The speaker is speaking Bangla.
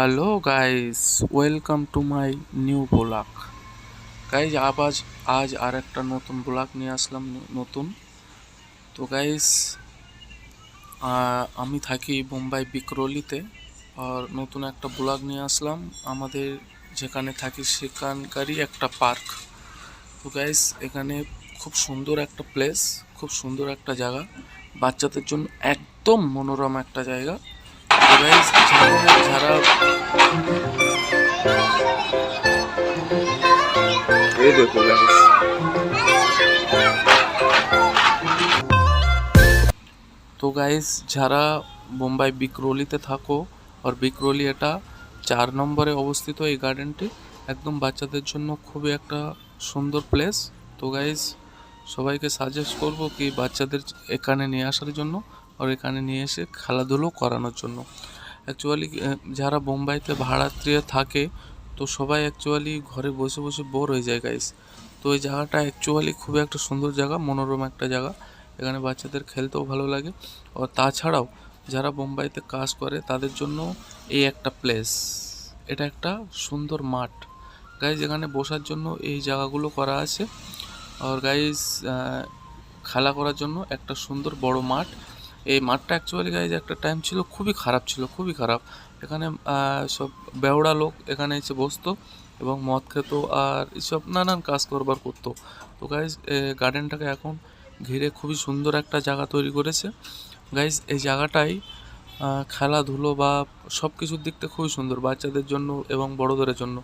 Hello guys welcome to my new blog guys আজ আজ আর একটা নতুন ব্লগ নিয়ে আসলাম নতুন। তো গাইস আমি থাকি বোম্বাই বিক্রলিতে আর নতুন একটা ব্লগ নিয়ে আসলাম। আমাদের যেখানে থাকি সেখানকারই একটা পার্ক তো গাইস এখানে খুব সুন্দর একটা প্লেস খুব সুন্দর একটা জায়গা। বাচ্চাদের জন্য একদম মনোরম একটা জায়গা। গাইস যারা তো গাইস যারা মুম্বাই বিক্রোলিতে থাকো, আর বিক্রোলি এটা চার নম্বরে অবস্থিত এই গার্ডেনটি একদম বাচ্চাদের জন্য খুবই একটা সুন্দর প্লেস তো গাইস সবাইকে সাজেস্ট করব কি বাচ্চাদের এখানে নিয়ে আসার জন্য আর এখানে নিয়ে এসে খেলাধুলো করানোর জন্য। অ্যাকচুয়ালি যারা বোম্বাইতে ভাড়াত্রী থাকে, তো সবাই অ্যাকচুয়ালি ঘরে বসে বসে বোর হয়ে যায় গাইস তো এই জায়গাটা অ্যাকচুয়ালি খুবই একটা সুন্দর জায়গা, মনোরম একটা জায়গা। এখানে বাচ্চাদের খেলতেও ভালো লাগে। ও তাছাড়াও যারা বোম্বাইতে কাজ করে, তাদের জন্য এই একটা প্লেস এটা একটা সুন্দর মাঠ। গাইজ এখানে বসার জন্য এই জায়গাগুলো করা আছে। আর গাইজ খেলা করার জন্য একটা সুন্দর বড় মাঠ। এই মাঠটা অ্যাকচুয়ালি গাইজ একটা টাইম ছিল খুবই খারাপ ছিল, খুবই খারাপ। এখানে সব বেওড়া লোক এখানে এসে বসতো এবং মদ খেত আর এসব নানান কাজ করবার করতো। তো গাইজ গার্ডেনটাকে এখন ঘিরে খুবই সুন্দর একটা জায়গা তৈরি করেছে। গাইজ এই জায়গাটাই খেলাধুলো বা সব কিছুর দিক থেকে খুবই সুন্দর, বাচ্চাদের জন্য এবং বড়োদের জন্য।